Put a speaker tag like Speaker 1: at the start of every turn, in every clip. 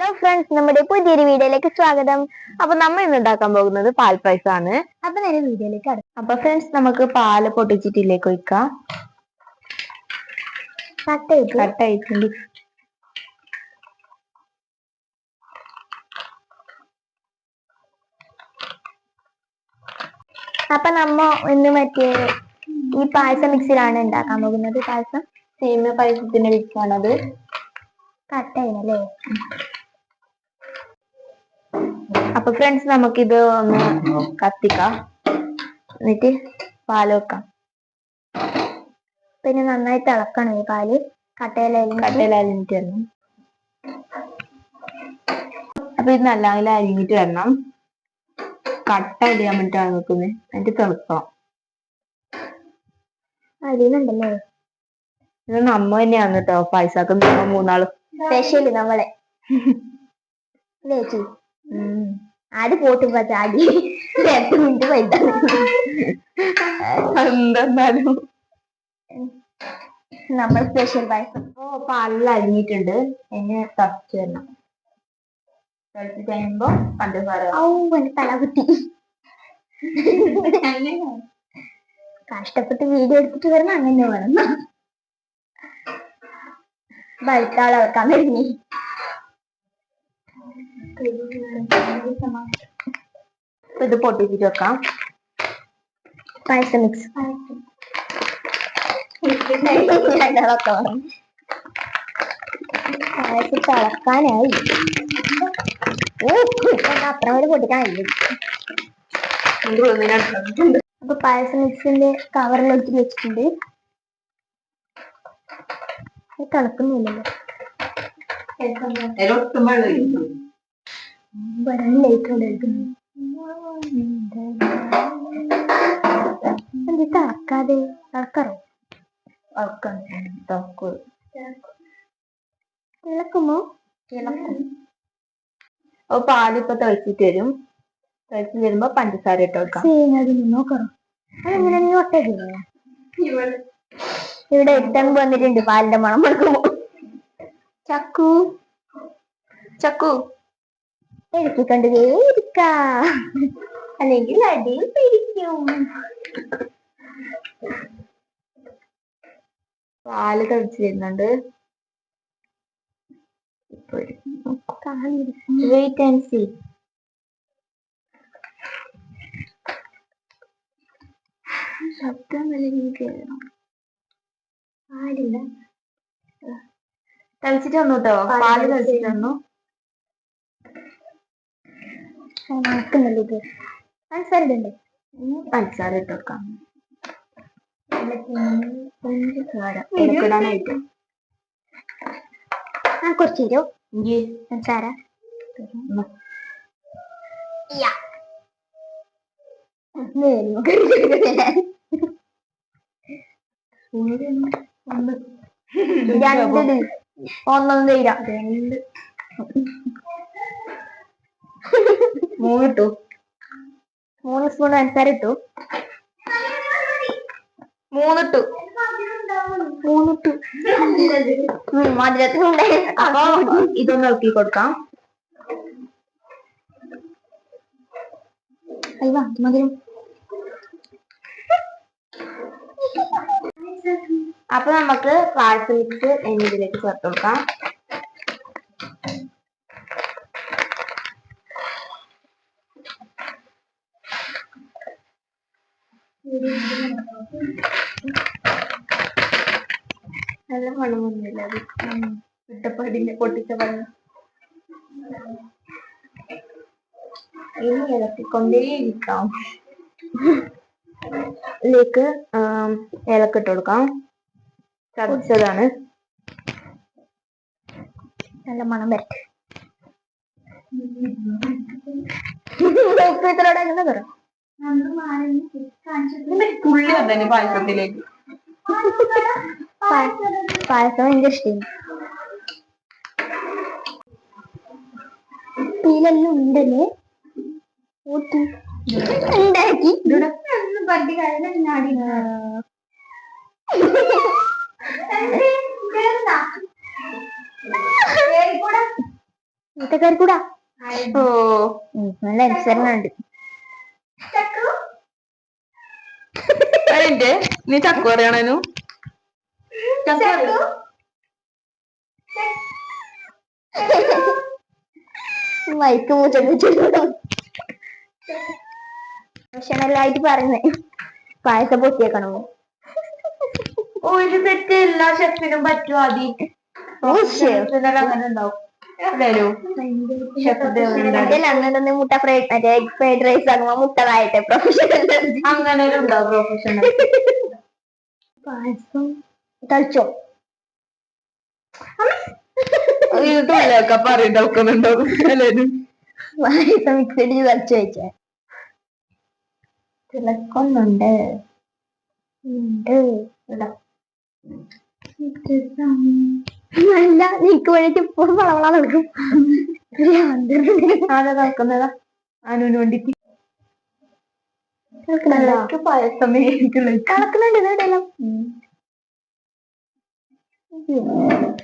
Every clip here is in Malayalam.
Speaker 1: ഹലോ ഫ്രണ്ട്സ് നമ്മുടെ പുതിയൊരു വീഡിയോയിലേക്ക് സ്വാഗതം. അപ്പൊ നമ്മൾ ഇന്ന് ഉണ്ടാക്കാൻ പോകുന്നത് പാൽ പായസമാണ്. അപ്പൊ നേരെ വീഡിയോയിലേക്ക് കടക്കാം അപ്പൊ ഫ്രണ്ട്സ് നമുക്ക് പാൽ പൊട്ടിച്ചിട്ടിലേക്ക് ഒഴിക്കാം കട്ടായിട്ടുണ്ട് അപ്പൊ നമ്മ ഇന്ന് മറ്റേ ഈ പായസ മിക്സിലാണ് ഉണ്ടാക്കാൻ പോകുന്നത്. പായസം സേമിയ പായസത്തിന്റെ മിക്സാണത് കട്ടായിനല്ലേ അപ്പൊ ഫ്രണ്ട്സ് നമുക്കിത് ഒന്ന് കത്തിക്കാം. എന്നിട്ട് പാൽ വെക്കാം. പിന്നെ നന്നായി തിളക്കണം ഈ പാൽ. കട്ടയിലായാലും കട്ടയിലരിഞ്ഞിട്ട് വരണം. അപ്പൊ ഇത് നല്ല അരിഞ്ഞിട്ട് വരണം. കട്ട അടിയാൻ വേണ്ടിട്ടാണ് നിൽക്കുന്നത്. എന്നിട്ട് തിളക്കണം. അരിയുന്നുണ്ടല്ലേ? ഇത് നമ്മ തന്നെയാണ് കേട്ടോ പൈസക്കും മൂന്നാളും. സ്പെഷ്യൽ നമ്മളെ. ചേച്ചി? ആര് പോട്ടുമ്പോ ചാടി എട്ട് മിനിറ്റ് എന്തെന്നാലും നമ്മൾ സ്പെഷ്യൽ പായസം ഓ പാലിൽ അരിഞ്ഞിട്ടുണ്ട് എന്നെ തറച്ചു വരണം. തിളച്ച് കഴിയുമ്പോ പഞ്ചസാര ഔ എന്റെ തല കുത്തി. കഷ്ടപ്പെട്ട് വീഡിയോ എടുത്തിട്ട് വരണം അങ്ങനെ വേണം ബൾക്കാൾ വെക്കാൻ അപ്പൊ ഇത് പൊട്ടിച്ചിട്ട് വെക്കാം. പായസം മിക്സ് പായസം തിളക്കാനായി. അത്ര വരെ പൊട്ടിക്കാനില്ല? അപ്പൊ പായസം മിക്സിന്റെ കവറിലോട്ട് വെച്ചിട്ടുണ്ട്. ഇത് തിളക്കുന്നില്ലല്ലോ വരാൻ ലേറ്റ് തിളക്കുമോ? തിളക്കും. അപ്പൊ പാലിപ്പൊ തിളച്ചിട്ട് വരും. തിളച്ച് വരുമ്പോ പഞ്ചസാര ഇട്ട് കൊടുക്കാം നോക്കറോ? അതെങ്ങനെ നീ ഒട്ടയില്ല ഇവിടെ. എടുത്തങ്ങ് വന്നിട്ടുണ്ട് പാലിന്റെ മണം കൊടുക്കുമ്പോ ചക്കു. ചക്കു. എടുക്കിക്കൊണ്ട് ഇരിക്ക അല്ലെങ്കിൽ അടിയിൽ പിടിക്കും. പാൽ പാടില്ല തളിച്ചിട്ട് വന്നു കേട്ടോ പാൽ തളിച്ചിട്ട് വന്നു. നോക്കുന്നുണ്ട് ഇത്. പഞ്ചസാര ഇടണ്ടേ? പഞ്ചസാര ഇട്ട് വെക്കാം. പഞ്ചസാര ഇടാനായിട്ട് ആ കുറച്ച് പഞ്ചസാര. ഒന്നൊന്നും തീരാ. രണ്ട്. മൂന്നിട്ടു മൂന്ന് സ്പൂൺ പഞ്ചസാര ഇട്ടു മൂന്നിട്ടു. മൂന്നിട്ടു മധുരത്തിനുണ്ട് അപ്പൊ ഇതൊന്ന് ഇളക്കി കൊടുക്കാം. അയ്യോ മധുരം. അപ്പൊ നമുക്ക് പായസം മിക്സ് ഇതിലേക്ക് ചേർത്ത് കൊടുക്കാം. നല്ല മണമൊന്നുമില്ല അത് ഇട്ടപ്പടിന്റെ പൊട്ടിച്ച പഴം ഇനി ഇളക്കിക്കൊണ്ടേയിരിക്കാം. ഇതിലേക്ക് ഏലക്കിട്ട് കൊടുക്കാം. ചതച്ചതാണ്. നല്ല മണം വരട്ടെ. എങ്ങനെ
Speaker 2: തുള്ളി വന്നെ പായസത്തിലേക്ക്.
Speaker 1: പായസം ഭയങ്കര ഇഷ്ടം ഉപ്പിലെല്ലാം ഉണ്ടല്ലേ? ഉണ്ടാക്കി. മുട്ടക്കറി കൂടാ
Speaker 2: ഓ
Speaker 1: നല്ല അനുസരണ ഉണ്ട്
Speaker 2: നീ ചക്കു അറിയണു
Speaker 1: മൈക്ക് മുറ്റം ഭക്ഷണല്ലായിട്ട് പറയുന്നേ. പായസം പൊട്ടിയേക്കണോ?
Speaker 2: ഒരു തെറ്റ് എല്ലാ ഷെഫിനും പറ്റും ആദ്യം അങ്ങനെ ഉണ്ടാവും.
Speaker 1: മുട്ട ഫ്രൈഡ് മറ്റേ എഗ് ഫ്രൈഡ് റൈസ് ആകുമ്പോ മുട്ട താഴട്ടെ പ്രൊഫഷണൽ
Speaker 2: അങ്ങനെ ഉണ്ടാവും പ്രൊഫഷണൽ
Speaker 1: പായസം
Speaker 2: എല്ലാരും
Speaker 1: പായസം മിക്സ് തളിച്ചു വെച്ചേ തിളക്കൊന്നുണ്ട്. ഉണ്ട്. നീക്ക് വേണ്ടിട്ട് വളവള നടക്കും.
Speaker 2: ആരാ അനുവിന് വേണ്ടിട്ട്
Speaker 1: കേൾക്കുന്നുണ്ടോ ഇതെല്ലാം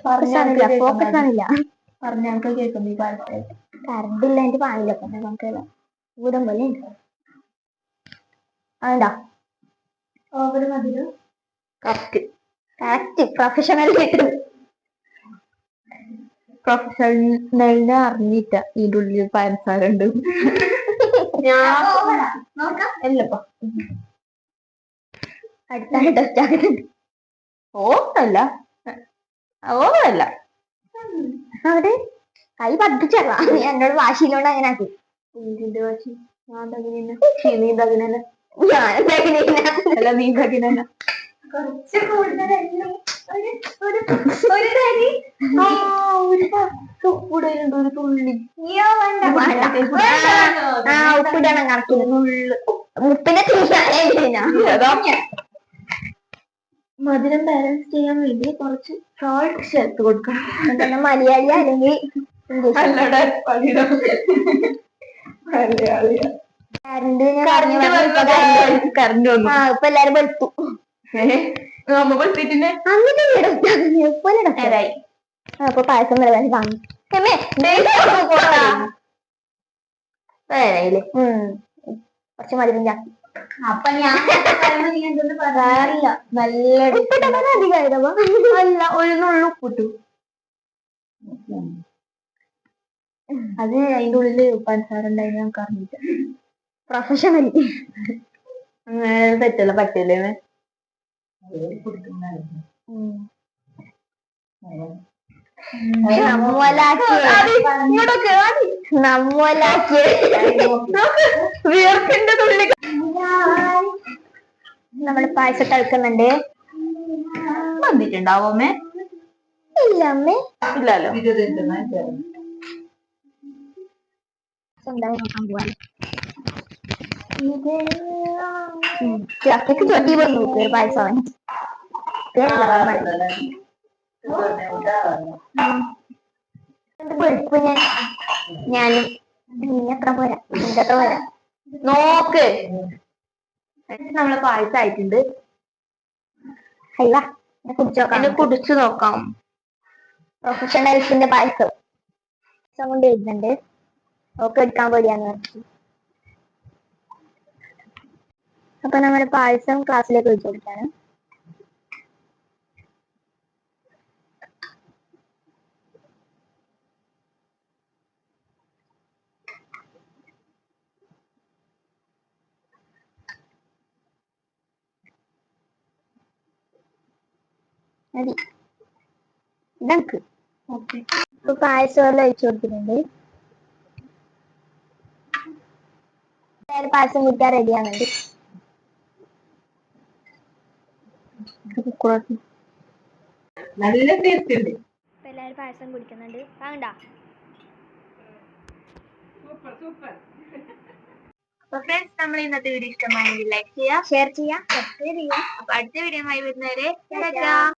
Speaker 1: ഫോക്കസ് ആണില്ല
Speaker 2: കേൾക്കുന്നു ഈ
Speaker 1: കറണ്ട് ഇല്ല എന്റെ പാനില്ല പിന്നെ നമുക്ക് ഊടം പോലെ ഉണ്ട്.
Speaker 2: മതിയോ
Speaker 1: കറക്റ്റ് കറക്റ്റ് പ്രൊഫഷണൽ
Speaker 2: പ്രൊഫഷണലിനെ അറിഞ്ഞിട്ട ഇതിന്റെ ഉള്ളിൽ പഞ്ചസാര ഉണ്ട് ഞാൻ അല്ലപ്പാ
Speaker 1: അടുത്താണ് ടെസ്റ്റ് ആകുന്നുണ്ട്
Speaker 2: ഓവറല്ല ഓവറല്ല
Speaker 1: അവിടെ കൈ പതിച്ചല്ല നീ എന്നോട് വാശിയിലോണ്ട് അങ്ങനെ ആക്കി.
Speaker 2: വാശി? ഞാൻ തകിനെ നീ തകിനെ
Speaker 1: ഞാൻ
Speaker 2: അല്ല നീ തകിനെ
Speaker 1: കുറച്ച് കൂടുതലല്ലേ ഒരു ഒരു ഒരു തരി.
Speaker 2: ഉപ്പുടലുണ്ട് ഒരു തുള്ളി.
Speaker 1: ആ ഉപ്പിടണം കണക്കിന് മുപ്പിന്റെ തീരാനാ
Speaker 2: മധുരം ബാലൻസ് ചെയ്യാൻ വേണ്ടി കുറച്ച് സോൾട്ട് ചേർത്ത് കൊടുക്കണം.
Speaker 1: എന്താണ് മലയാളി അല്ലെങ്കിൽ കറണ്ട് ഇപ്പൊ എല്ലാരും വെളുത്തു. അപ്പൊ പായസം കുറച്ച് മധുരം ചാക്കി
Speaker 2: അപ്പൊ ഞാൻ പറയാറില്ല. നല്ല അല്ല ഒരു നുള്ളു ഉപ്പിട്ടു. അത് അതിന്റെ ഉള്ളിൽ പഞ്ചസാരണ്ടായിരുന്നു നമുക്ക് അറിഞ്ഞിട്ട്
Speaker 1: പ്രൊഫഷണലി.
Speaker 2: അങ്ങനെ തെറ്റല്ല പറ്റില്ലേ
Speaker 1: നമ്മലാക്കി.
Speaker 2: വീർപ്പിന്റെ തുള്ളി
Speaker 1: നമ്മൾ പായസം കളിക്കുന്നുണ്ട്
Speaker 2: അമ്മേ?
Speaker 1: ഇല്ല അമ്മേ.
Speaker 2: ഇല്ലല്ലോ.
Speaker 1: സ്വന്തമായി നോക്കാൻ പോവാൻ ഇത് ചക്കക്ക് ചൊട്ടി പോയി നോക്ക് ഒരു പായസം വെളുപ്പ് ഞാൻ ഞാനും നീ അത്ര പോരാ നിന്റെ അത്ര പോരാ.
Speaker 2: നോക്ക്. എന്നിട്ട് നമ്മളെ പായസം ആയിട്ടുണ്ട്
Speaker 1: അല്ല കുടിച്ചു നോക്കാം.
Speaker 2: എന്നെ കുടിച്ചു നോക്കാം.
Speaker 1: പ്രൊഫഷണൽസിന്റെ പായസം. കൊണ്ട് എഴുതുന്നുണ്ട് ഒക്കെ എടുക്കാൻ പേടിയാന്ന് അപ്പൊ നമ്മുടെ പായസം ക്ലാസ്സിലേക്ക് വെച്ച് കൊടുക്കാണ് മതി. ഇതക്ക് ഇപ്പൊ പായസം എല്ലാം ഒഴിച്ചു കൊടുത്തിട്ടുണ്ട്. പായസം കുടിക്കാൻ റെഡി ആവുന്നുണ്ട്
Speaker 2: നല്ല ടേസ്റ്റ് ഉണ്ട്.
Speaker 1: ഇപ്പൊ എല്ലാവരും പായസം കുടിക്കുന്നുണ്ട്. വാങ്ങണ്ട?
Speaker 2: അപ്പൊ ഫ്രണ്ട്സ് നമ്മൾ ഇന്നത്തെ വീഡിയോ ഇഷ്ടമായെങ്കിൽ ലൈക്ക് ചെയ്യുക
Speaker 1: ഷെയർ ചെയ്യാം. സബ്സ്ക്രൈബ് ചെയ്യാം.
Speaker 2: അപ്പൊ അടുത്ത വീഡിയോ ആയി വരുന്നവരെ.